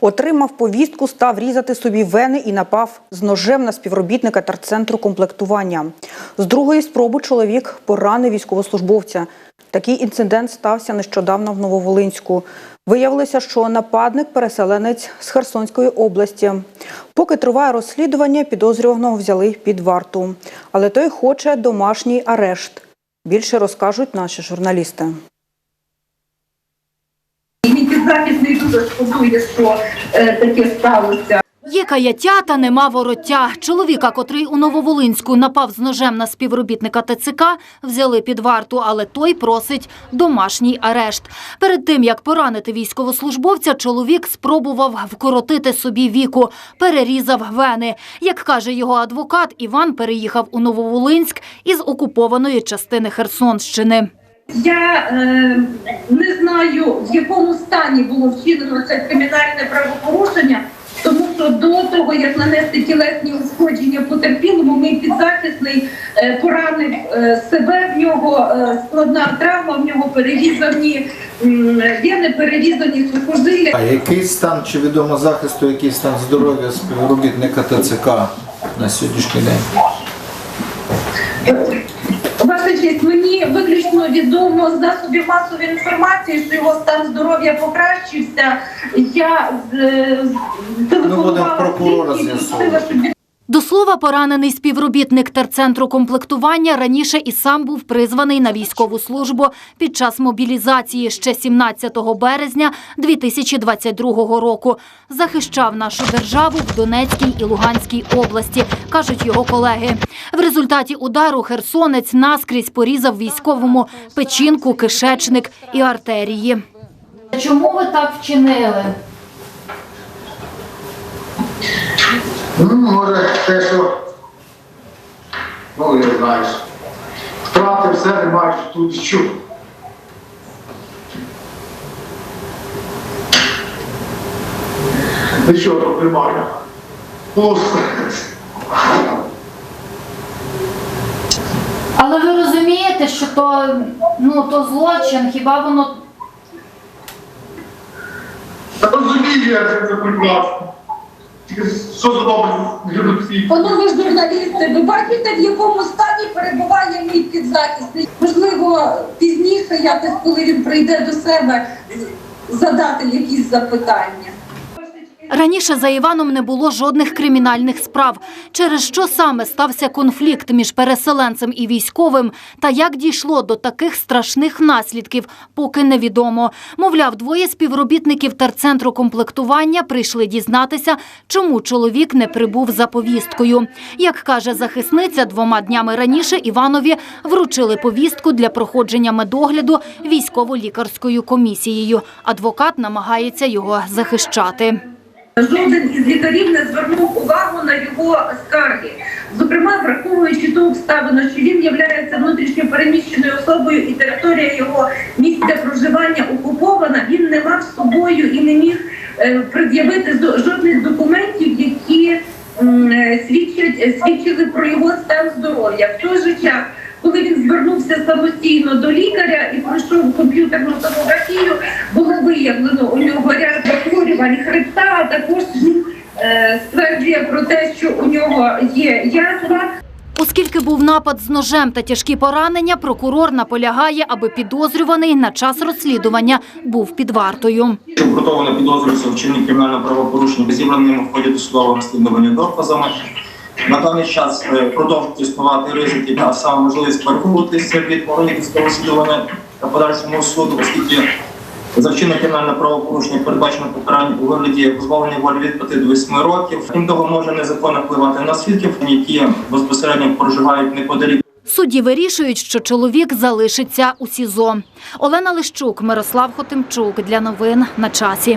Отримав повістку, став різати собі вени і напав з ножем на співробітника терцентру комплектування. З другої спроби чоловік поранив військовослужбовця. Такий інцидент стався нещодавно в Нововолинську. Виявилося, що нападник переселенець з Херсонської області. Поки триває розслідування, підозрюваного взяли під варту. Але той хоче домашній арешт. Більше розкажуть наші журналісти. Підзахисний дуже шкодує, що е, таке сталося. Є каяття та нема вороття. Чоловіка, котрий у Нововолинську напав з ножем на співробітника ТЦК, взяли під варту, але той просить домашній арешт. Перед тим, як поранити військовослужбовця, чоловік спробував вкоротити собі віку, перерізав вени. Як каже його адвокат, Іван переїхав у Нововолинськ із окупованої частини Херсонщини. Я е, не знаю, в якому стані було вчинено це кримінальне правопорушення, тому що до того, як нанести тілесні ушкодження потерпілому, мій підзахисний е, поранив е, себе, в нього е, складна травма, в нього перерізані вени, перерізані сухожилля. А який стан чи відомо захисту, який стан здоров'я співробітника ТЦК на сьогоднішній день? Ваша честь, мені відомо з засобів масової інформації, що його стан здоров'я покращився. Я е, Ну, телефонувала слідчій, просила, щоб він До слова, поранений співробітник терцентру комплектування раніше і сам був призваний на військову службу під час мобілізації ще 17 березня 2022 року. Захищав нашу державу в Донецькій і Луганській області, кажуть його колеги. В результаті удару херсонець наскрізь порізав військовому печінку, кишечник і артерії. Чому ви так вчинили? Ну, може, те, що, ну, я знаєш, втратив все, не маєш тут що. Нічого тут немає. Просто. Але ви розумієте, що то, ну, то злочин, хіба воно Розумію, я це будь Панове журналісти, ви бачите, в якому стані перебуває мій підзахисний? Можливо, пізніше, якось, коли він прийде до себе, задати якісь запитання. Раніше за Іваном не було жодних кримінальних справ, через що саме стався конфлікт між переселенцем і військовим, та як дійшло до таких страшних наслідків, поки невідомо. Мовляв, двоє співробітників терцентру комплектування прийшли дізнатися, чому чоловік не прибув за повісткою. Як каже захисниця, двома днями раніше Іванові вручили повістку для проходження медогляду військово-лікарською комісією. Адвокат намагається його захищати. Жоден із лікарів не звернув увагу на його скарги. Зокрема, враховуючи ту обставину, що він є внутрішньо переміщеною особою і територія його місця проживання окупована, він не мав з собою і не міг е, пред'явити жодних документів, які е, свідчать свідчили про його стан здоров'я. В той же час, коли він звернувся самостійно до лікаря і пройшов комп'ютерну томографію, було виявлено у нього ряд захворювань хребта, а також він е, стверджує про те, що у нього є язва. Оскільки був напад з ножем та тяжкі поранення, прокурор наполягає, аби підозрюваний на час розслідування був під вартою. що обґрунтовано підозрюється у вчиненні кримінального правопорушення, зібраними в ході досудового розслідування доказами. На даний час е, продовжують існувати ризики, а саме можливість переховуватися від органів військового розслідування та подальшому суду, оскільки за вчинення кримінального правопорушення передбачено покарання у вигляді позбавлення волі від 5 до 8 років. Крім того, може незаконно впливати на свідків, які безпосередньо проживають неподалік Судді вирішують, що чоловік залишиться у СІЗО. Олена Лищук, Мирослав Хотимчук. Для новин на часі.